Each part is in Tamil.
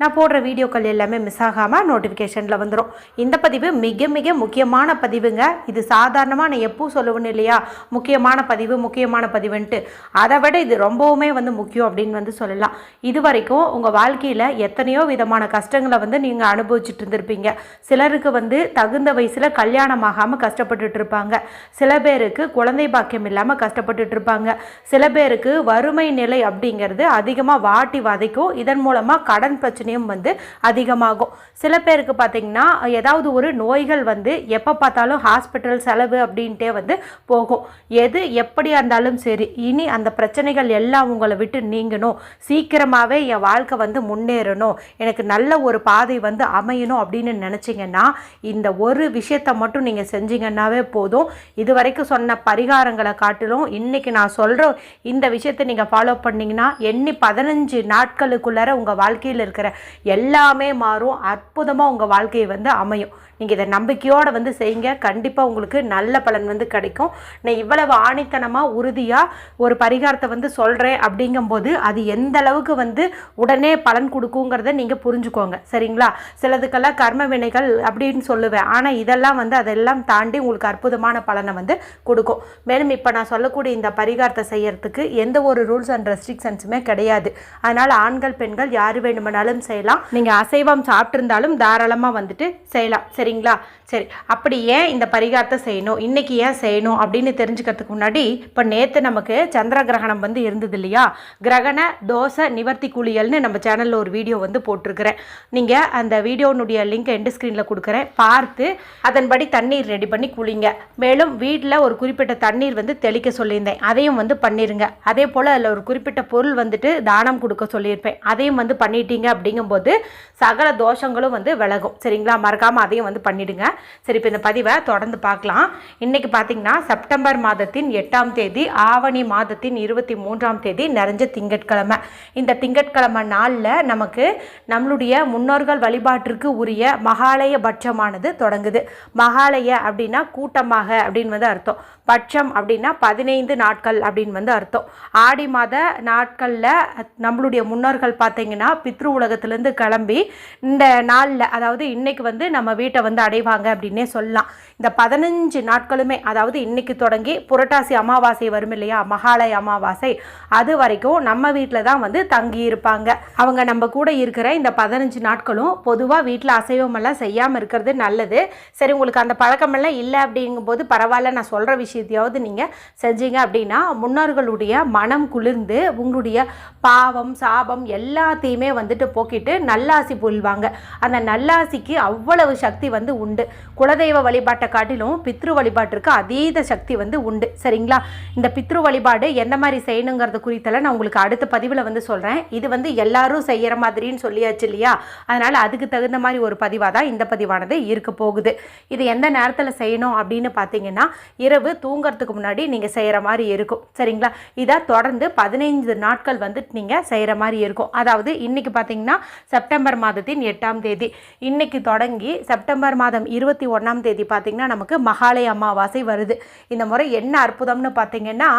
நான் போடுற வீடியோக்கள் எல்லாமே மிஸ் ஆகாமல் நோட்டிஃபிகேஷனில் வந்துடும் இந்த பதிவு மிக மிக முக்கியமான பதிவுங்க. இது சாதாரணமாக நான் எப்போ சொல்லுவேன் இல்லையா? முக்கியமான பதிவு முக்கியமான பதிவுன்ட்டு. அதை விட இது ரொம்பவுமே வந்து முக்கியம் அப்படின்னு வந்து சொல்லலாம். இது வரைக்கும் உங்கள் வாழ்க்கையில் எத்தனையோ விதமான கஷ்டங்களை வந்து நீங்கள் அனுபவிச்சுட்டு இருந்திருப்பீங்க. சிலருக்கு வந்து தகுந்த வயசில் கல்யாணம் ஆகாமல் கஷ்டப்பட்டுட்டு இருப்பாங்க. சில பேருக்கு குழந்தை பாக்கியம் இல்லாமல் கஷ்டப்பட்டுட்டு இருப்பாங்க. சில பேருக்கு வறுமை நிலை அப்படிங்கிறது அதிகமாக வாட்டி வதைக்கும். இதன் மூலமாக கடன் பிரச்சனையும் வந்து அதிகமாகும். சில பேருக்கு பார்த்திங்கன்னா ஏதாவது ஒரு நோய்கள் வந்து எப்போ பார்த்தாலும் ஹாஸ்பிட்டல் செலவு அப்படின்ட்டே வந்து போகும். எது எப்படியா இருந்தாலும் சரி இனி அந்த பிரச்சனைகள் எல்லாம் உங்களை விட்டு நீங்கணும். சீக்கிரமாகவே என் வாழ்க்கை வந்து முன்னேறணும். எனக்கு நல்ல ஒரு பாதை வந்து அமையணும் அப்படின்னு நினச்சிங்கன்னா இந்த ஒரு விஷயத்தை மட்டும் நீங்கள் செஞ்சீங்கன்னாவே போதும். இது வரைக்கும் சொன்ன பரிகாரங்களை காட்டிலும் இன்றைக்கி நான் சொல்கிற இந்த விஷயத்தை நீங்கள் ஃபாலோ பண்ணிங்கன்னா எண்ணி பதினஞ்சு நாட்களுக்குள்ளார உங்கள் வாழ்க்கையில் இருக்கிற எல்லாமே மாறும். அற்புதமாக உங்கள் வாழ்க்கை வந்து அமையும். நீங்கள் இதை நம்பிக்கையோடு வந்து செய்யுங்க. கண்டிப்பாக உங்களுக்கு நல்ல பலன் வந்து கிடைக்கும். நான் இவ்வளவு ஆணித்தனமாக உறுதியாக ஒரு பரிகாரத்தை வந்து சொல்கிறேன் அப்படிங்கும்போது அது எந்த அளவுக்கு வந்து உடனே பலன் கொடுக்குங்கிறத நீங்கள் புரிஞ்சுக்கோங்க. சரிங்களா? சிலதுக்கெல்லாம் கர்ம வினைகள் அப்படின்னு சொல்லுவேன். ஆனால் இதெல்லாம் வந்து அதெல்லாம் தாண்டி உங்களுக்கு அற்புதமான பலனை வந்து கொடுக்கும். மேலும் இப்போ நான் சொல்லக்கூடிய இந்த பரிகாரத்தை செய்யறதுக்கு எந்த ஒரு ரூல்ஸ் அண்ட் ரெஸ்ட்ரிக்ஷன்ஸுமே கிடையாது. அதனால் ஆண்கள் பெண்கள் யார் வேணுமானாலும் செய்யலாம். நீங்கள் அசைவம் சாப்பிட்ருந்தாலும் தாராளமாக வந்துட்டு செய்யலாம். சரிங்களா? சரி. அப்படி ஏன் இந்த பரிகாரத்தை செய்யணும்? இன்னைக்கு ஏன் செய்யணும்? அப்படின்னு தெரிஞ்சுக்கிறதுக்கு முன்னாடி இப்போ நேற்று நமக்கு சந்திர கிரகணம் வந்து இருந்தது இல்லையா? கிரகண தோசை நிவர்த்தி குளியல்னு நம்ம சேனலில் ஒரு வீடியோ வந்து போட்டிருக்கிறேன். நீங்கள் அந்த வீடியோனுடைய லிங்க் எண்டு ஸ்க்ரீனில் கொடுக்குறேன். பார்த்து அதன்படி தண்ணீர் ரெடி பண்ணி குளிங்க. மேலும் வீட்டில் ஒரு குறிப்பிட்ட தண்ணீர் வந்து தெளிக்க சொல்லியிருந்தேன். அதையும் வந்து பண்ணிடுங்க அதே போல் அதில் ஒரு குறிப்பிட்ட பொருள் வந்துட்டு தானம் கொடுக்க சொல்லியிருப்பேன். அதையும் வந்து பண்ணிட்டீங்க அப்படிங்கும்போது சகல தோஷங்களும் வந்து விலகும். சரிங்களா? மறக்காமல் அதையும் வந்து பண்ணிடுங்க. சரி இப்போ இந்த பதிவை தொடர்ந்து பார்க்கலாம். இன்னைக்கு பார்த்தீங்கன்னா செப்டம்பர் மாதத்தின் எட்டாம் தேதி ஆவணி மாதத்தின் இருபத்தி மூன்றாம் தேதி நிறைஞ்ச திங்கட்கிழமை. இந்த திங்கட்கிழமை நாளில் நமக்கு நம்மளுடைய முன்னோர்கள் வழிபாட்டிற்கு உரிய மகாலய பட்சமானது தொடங்குது. மகாலய அப்படின்னா கூட்டமாக அப்படின்னு வந்து அர்த்தம். பட்சம் அப்படின்னா பதினைந்து நாட்கள் அப்படின்னு வந்து அர்த்தம். ஆடி மாத நாட்களில் நம்மளுடைய முன்னோர்கள் பார்த்தீங்கன்னா பித்ரு உலகத்தை உலகத்திலேருந்து கிளம்பி இந்த நாளில் அதாவது இன்றைக்கு வந்து நம்ம வீட்டை வந்து அடைவாங்க அப்படின்னே சொல்லலாம். இந்த பதினஞ்சு நாட்களுமே அதாவது இன்றைக்கு தொடங்கி புரட்டாசி அமாவாசை வரும் இல்லையா? மகாலய அமாவாசை. அது வரைக்கும் நம்ம வீட்டில் தான் வந்து தங்கி இருப்பாங்க அவங்க நம்ம கூட இருக்கிற இந்த பதினஞ்சு நாட்களும் பொதுவாக வீட்டில் அசைவமெல்லாம் செய்யாமல் இருக்கிறது நல்லது. சரி உங்களுக்கு அந்த பழக்கமெல்லாம் இல்லை அப்படிங்கும்போது பரவாயில்ல நான் சொல்கிற விஷயத்தையாவது நீங்கள் செஞ்சீங்க அப்படின்னா முன்னோர்களுடைய மனம் குளிர்ந்து உங்களுடைய பாவம் சாபம் எல்லாத்தையுமே வந்துட்டு போக்கிட்டு நல்லாசி புல்வாங்க. அந்த நல்லாசிக்கு அவ்வளவு சக்தி வந்து உண்டு. குலதெய்வ வழிபாட்டை காட்டிலும் பித்ரு வழிபாட்டிற்கு அதீத சக்தி வந்து உண்டு. சரிங்களா? இந்த பித்ரு வழிபாடு எந்த மாதிரி செய்யணுங்கிறது குறித்தெல்லாம் நான் உங்களுக்கு அடுத்த பதிவில் வந்து சொல்கிறேன் இது வந்து எல்லாரும் செய்கிற மாதிரின்னு சொல்லியாச்சு இல்லையா? அதனால் அதுக்கு தகுந்த மாதிரி ஒரு பதிவாக தான் இந்த பதிவானது இருக்க போகுது. இது எந்த நேரத்தில் செய்யணும் அப்படின்னு பார்த்தீங்கன்னா இரவு தூங்குறதுக்கு முன்னாடி நீங்கள் செய்கிற மாதிரி இருக்கும். சரிங்களா? இதை தொடர்ந்து பதினைந்து நாட்கள் வந்து நீங்கள் செய்கிற மாதிரி இருக்கும். அதாவது இன்றைக்கி பார்த்தீங்கன்னா செப்டம்பர் மாதத்தின் எட்டாம் தேதி. இன்னைக்கு தொடங்கி செப்டம்பர் மாதம் இருபத்தி ஒன்றாம் தேதி பார்த்தீங்கன்னா நமக்கு மகாலய அமாவாசை வருது. இந்த முறை என்ன அற்புதம்னு பார்த்தீங்கன்னா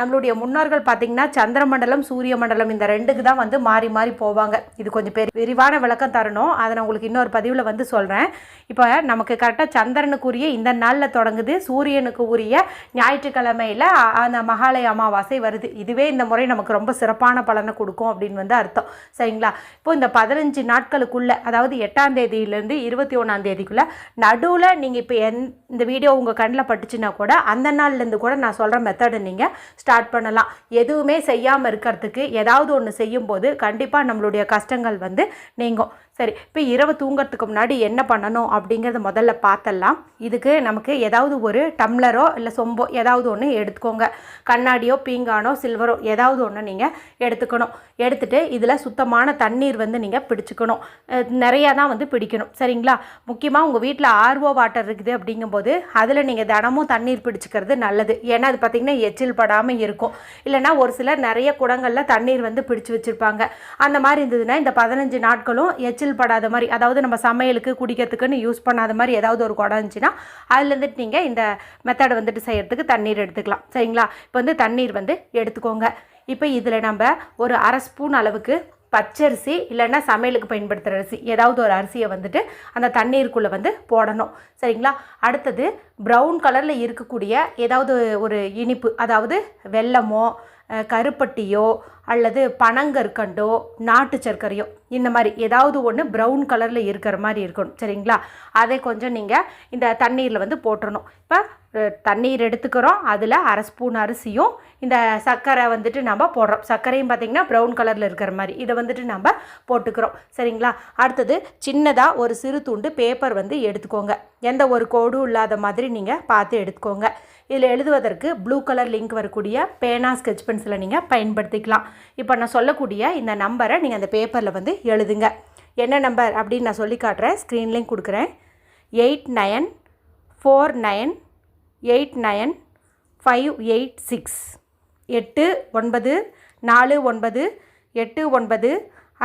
நம்மளுடைய முன்னோர்கள் பார்த்திங்கன்னா சந்திரமண்டலம் சூரிய மண்டலம் இந்த ரெண்டுக்கு தான் வந்து மாறி மாறி போவாங்க. இது கொஞ்சம் பெரிய விரிவான விளக்கம் தரணும். அதை நான் உங்களுக்கு இன்னொரு பதிவில் வந்து சொல்கிறேன் இப்போ நமக்கு கரெக்டாக சந்திரனுக்குரிய இந்த நாளில் தொடங்குது. சூரியனுக்கு உரிய ஞாயிற்றுக்கிழமையில் அந்த மகாலய அமாவாசை வருது. இதுவே இந்த முறை நமக்கு ரொம்ப சிறப்பான பலனை கொடுக்கும் அப்படின்னு வந்து அர்த்தம். சரிங்களா? இப்போ இந்த பதினஞ்சு நாட்களுக்குள்ளே அதாவது எட்டாம் தேதியிலேருந்து இருபத்தி ஒன்றாம் தேதிக்குள்ளே நடுவில் நீங்கள் இப்போ எந் இந்த வீடியோ உங்கள் கண்ணில் பட்டுச்சுன்னா கூட அந்த நாள்லேருந்து கூட நான் சொல்கிற மெத்தடை நீங்கள் ஸ்டார்ட் பண்ணலாம். எதுவுமே செய்யாமல் இருக்கிறதுக்கு ஏதாவது ஒன்று செய்யும்போது கண்டிப்பாக நம்மளுடைய கஷ்டங்கள் வந்து நீங்கும். சரி இப்போ இரவு தூங்குறதுக்கு முன்னாடி என்ன பண்ணணும் அப்படிங்கிறத முதல்ல பார்த்தலாம். இதுக்கு நமக்கு ஏதாவது ஒரு டம்ளரோ இல்லை சொம்போ ஏதாவது ஒன்று எடுத்துக்கோங்க. கண்ணாடியோ பீங்கானோ சில்வரோ ஏதாவது ஒன்று நீங்கள் எடுத்துக்கணும். எடுத்துகிட்டு இதில் சுத்தமான தண்ணீர் வந்து நீங்கள் பிடிச்சிக்கணும். நிறையா தான் வந்து பிடிக்கணும். சரிங்களா? முக்கியமாக உங்கள் வீட்டில் ஆர்ஓ வாட்டர் இருக்குது அப்படிங்கும்போது அதில் நீங்கள் தினமும் தண்ணீர் பிடிச்சிக்கிறது நல்லது. ஏன்னா அது பார்த்திங்கன்னா எச்சில் படாமல் இருக்கும். இல்லைன்னா ஒரு சிலர் நிறைய குடங்களில் தண்ணீர் வந்து பிடிச்சு வச்சுருப்பாங்க. அந்த மாதிரி இருந்ததுன்னா இந்த பதினஞ்சு நாட்களும் எச்சில் படாத மாதிரி அதாவது நம்ம சமையலுக்கு குடிக்கிறதுக்குன்னு யூஸ் பண்ணாத மாதிரி ஏதாவது ஒரு குடம் இருந்துச்சுன்னா அதுலேருந்துட்டு நீங்கள் இந்த மெத்தடை வந்துட்டு செய்கிறதுக்கு தண்ணீர் எடுத்துக்கலாம். சரிங்களா? இப்போ வந்து தண்ணீர் வந்து எடுத்துக்கோங்க. இப்போ இதில் நம்ம ஒரு அரை ஸ்பூன் அளவுக்கு பச்சரிசி இல்லைன்னா சமையலுக்கு பயன்படுத்துகிற அரிசி ஏதாவது ஒரு அரிசியை வந்துட்டு அந்த தண்ணீருக்குள்ளே வந்து போடணும். சரிங்களா? அடுத்தது ப்ரௌன் கலரில் இருக்கக்கூடிய ஏதாவது ஒரு இனிப்பு அதாவது வெல்லமோ கருப்பட்டியோ அல்லது பனங்கற்கண்டோ நாட்டு சர்க்கரையோ இந்த மாதிரி ஏதாவது ஒன்று ப்ரௌன் கலரில் இருக்கிற மாதிரி இருக்கணும் சரிங்களா? அதை கொஞ்சம் நீங்கள் இந்த தண்ணீரில் வந்து போட்டுடணும் இப்போ தண்ணீர் எடுத்துக்கிறோம். அதில் அரை ஸ்பூன் அரிசியும் இந்த சர்க்கரை வந்துட்டு நம்ம போடுறோம். சர்க்கரையும் பார்த்திங்கன்னா ப்ரௌன் கலரில் இருக்கிற மாதிரி. இதை வந்துட்டு நம்ம போட்டுக்கிறோம் சரிங்களா? அடுத்தது சின்னதாக ஒரு சிறு துண்டு பேப்பர் வந்து எடுத்துக்கோங்க. எந்த ஒரு கோடும் இல்லாத மாதிரி நீங்கள் பார்த்து எடுத்துக்கோங்க. இதில் எழுதுவதற்கு ப்ளூ கலர் லிங்க் வரக்கூடிய பேனா ஸ்கெட்ச் பென்சிலை நீங்கள் பயன்படுத்திக்கலாம். இப்போ நான் சொல்லக்கூடிய இந்த நம்பரை நீங்கள் அந்த பேப்பரில் வந்து எழுதுங்க. என்ன நம்பர் அப்படின்னு நான் சொல்லி காட்டுறேன். ஸ்க்ரீன்லேயும் கொடுக்குறேன். Eight nine four nine eight nine five eight six எட்டு ஒன்பது நாலு ஒன்பது எட்டு ஒன்பது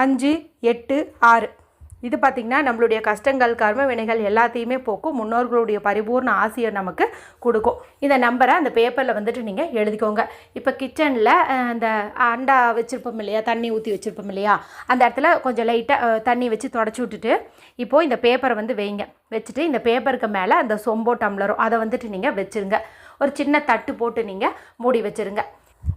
அஞ்சு எட்டு ஆறு. இது பார்த்திங்கன்னா நம்மளுடைய கஷ்டங்கள் கர்ம வினைகள் எல்லாத்தையுமே போக்கும் முன்னோர்களுடைய பரிபூர்ண ஆசையை நமக்கு கொடுக்கும். இந்த நம்பரை அந்த பேப்பரில் வந்துட்டு நீங்கள் எழுதிக்கோங்க. இப்போ கிச்சனில் அந்த அண்டா வச்சுருப்போம் இல்லையா தண்ணி ஊற்றி வச்சுருப்போம் இல்லையா அந்த இடத்துல கொஞ்சம் லைட்டாக தண்ணி வச்சு தொடச்சி விட்டுட்டு இப்போது இந்த பேப்பரை வந்து வைங்க. வச்சுட்டு இந்த பேப்பருக்கு மேலே அந்த சொம்போ டம்ளரோ அதை வந்துட்டு நீங்கள் வச்சுருங்க. ஒரு சின்ன தட்டு போட்டு நீங்கள் மூடி வச்சுருங்க.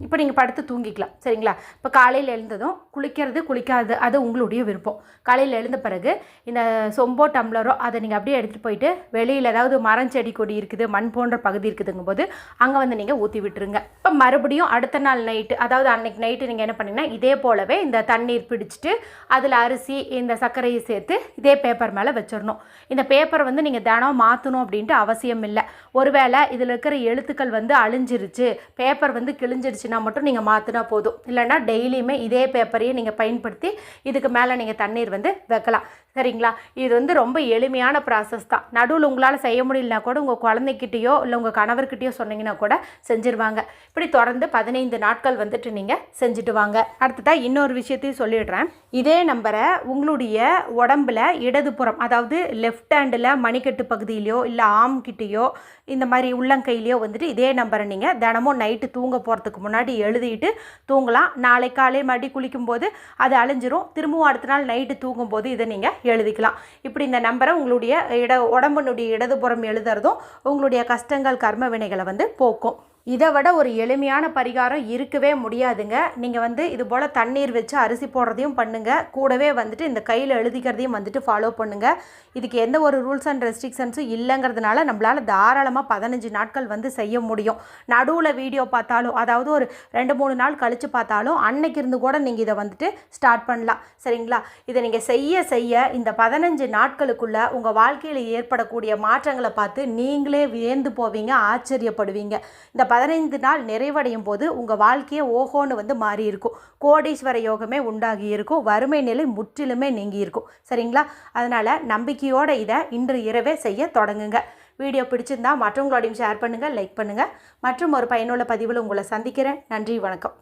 இப்போ நீங்கள் படுத்து தூங்கிக்கலாம் சரிங்களா? இப்போ காலையில் எழுந்ததும் குளிக்கிறது குளிக்காது அது உங்களுடைய விருப்பம். காலையில் எழுந்த பிறகு இந்த சொம்போ டம்ளரோ அதை நீங்கள் அப்படியே எடுத்துகிட்டு போயிட்டு வெளியில் ஏதாவது மரம் செடி கொடி இருக்குது மண் போன்ற பகுதி இருக்குதுங்கும் போது அங்கே வந்து நீங்கள் ஊற்றி விட்டுருங்க. இப்போ மறுபடியும் அடுத்த நாள் நைட்டு அதாவது அன்னைக்கு நைட்டு நீங்கள் என்ன பண்ணீங்கன்னா இதே போலவே இந்த தண்ணீர் பிடிச்சிட்டு அதில் அரிசி இந்த சர்க்கரையை சேர்த்து இதே பேப்பர் மேலே வச்சிடணும். இந்த பேப்பரை வந்து நீங்கள் தினம் மாற்றணும் அப்படின்ட்டு அவசியம் இல்லை. ஒருவேளை இதில் இருக்கிற எழுத்துக்கள் வந்து அழிஞ்சிருச்சு பேப்பர் வந்து கிழிஞ்சிருச்சு கிழிஞ்சிருச்சுன்னா மட்டும் நீங்கள் மாற்றினா போதும். இல்லைன்னா டெய்லியுமே இதே பேப்பரையே நீங்கள் பயன்படுத்தி இதுக்கு மேலே நீங்கள் தண்ணீர் வந்து வைக்கலாம். சரிங்களா? இது வந்து ரொம்ப எளிமையான ப்ராசஸ் தான். நடுவில் உங்களால் செய்ய முடியலனா கூட உங்கள் குழந்தைக்கிட்டேயோ இல்லை உங்கள் கணவர்கிட்டயோ சொன்னீங்கன்னா கூட செஞ்சிருவாங்க. இப்படி தொடர்ந்து பதினைந்து நாட்கள் வந்துட்டு நீங்கள் செஞ்சுட்டு வாங்க. அடுத்ததாக இன்னொரு விஷயத்தையும் சொல்லிடுறேன். இதே நம்பரை உங்களுடைய உடம்புல இடதுபுறம் அதாவது லெஃப்ட் ஹேண்டில் மணிக்கட்டு பகுதியிலையோ இல்லை ஆம் கிட்டேயோ இந்த மாதிரி உள்ளங்கையிலையோ வந்துட்டு இதே நம்பரை நீங்கள் தினமும் நைட்டு தூங்க போகிறதுக்கு முன்னாடி எழுதிட்டு தூங்கலாம். நாளை காலை மறுபடி குளிக்கும்போது அது அழிஞ்சிரும். திரும்பவும் அடுத்த நாள் நைட்டு தூங்கும்போது இதை நீங்கள் எழுதிக்கலாம். இப்படி இந்த நம்பரை உங்களுடைய இட உடம்புனுடைய இடதுபுறம் எழுதுறதும் உங்களுடைய கஷ்டங்கள் கர்ம வினைகளை வந்து போக்கும். இதை விட ஒரு எளிமையான பரிகாரம் இருக்கவே முடியாதுங்க. நீங்கள் வந்து இது போல் தண்ணீர் வச்சு அரிசி போடுறதையும் பண்ணுங்கள் கூடவே வந்துட்டு இந்த கையில் எழுதிக்கிறதையும் வந்துட்டு ஃபாலோ பண்ணுங்கள் இதுக்கு எந்த ஒரு ரூல்ஸ் அண்ட் ரெஸ்ட்ரிக்ஷன்ஸும் இல்லைங்கிறதுனால நம்மளால் தாராளமாக பதினஞ்சு நாட்கள் வந்து செய்ய முடியும். நடுவில் வீடியோ பார்த்தாலும் அதாவது ஒரு ரெண்டு மூணு நாள் கழித்து பார்த்தாலும் அன்னைக்கு இருந்து கூட நீங்கள் இதை வந்துட்டு ஸ்டார்ட் பண்ணலாம். சரிங்களா? இதை நீங்கள் செய்ய செய்ய இந்த பதினஞ்சு நாட்களுக்குள்ளே உங்கள் வாழ்க்கையில் ஏற்படக்கூடிய மாற்றங்களை பார்த்து நீங்களே வியந்து போவீங்க ஆச்சரியப்படுவீங்க. இந்த பதினைந்து நாள் நிறைவடையும் போது உங்கள் வாழ்க்கையே ஓஹோன்னு வந்து மாறி இருக்கும் கோடீஸ்வர யோகமே உண்டாகி இருக்கும் வறுமை நிலை முற்றிலுமே நீங்கி இருக்கும் சரிங்களா? அதனால் நம்பிக்கையோடு இதை இன்று இரவே செய்ய தொடங்குங்க. வீடியோ பிடிச்சிருந்தா மற்றவங்களோடையும் ஷேர் பண்ணுங்கள் லைக் பண்ணுங்கள் மற்றும் ஒரு பயனுள்ள பதிவில் உங்களை சந்திக்கிறேன். நன்றி வணக்கம்.